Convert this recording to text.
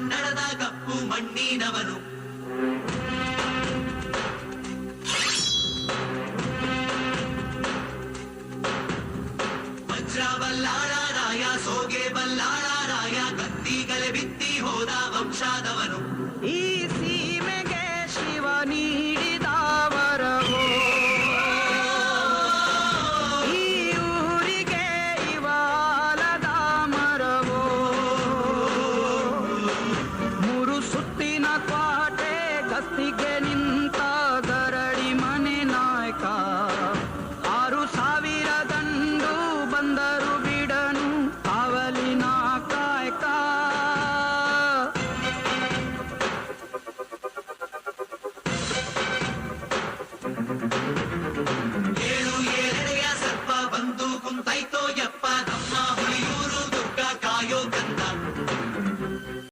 ಕನ್ನಡದ ಕಪ್ಪು ಮಣ್ಣಿನವನು. ವಜ್ರ ರಾಯ, ಸೋಗೆ ಬಲ್ಲಾಳ ರಾಯ ಕತ್ತಿಗಲೆ ಬಿತ್ತಿ ಹೋದ ವಂಶಾದವನು. ಈ ಸೀಮೆಗೆ ಶಿವನೀ ಆಸ್ತಿಗೆ ನಿಂತ ಗರಡಿ ಮನೆ ನಾಯಕ ಆರು ಸಾವಿರ ಗಂಡು ಬಂದರು ಬಿಡನು ಅವಲಿನ ಕಾಯ್ಕ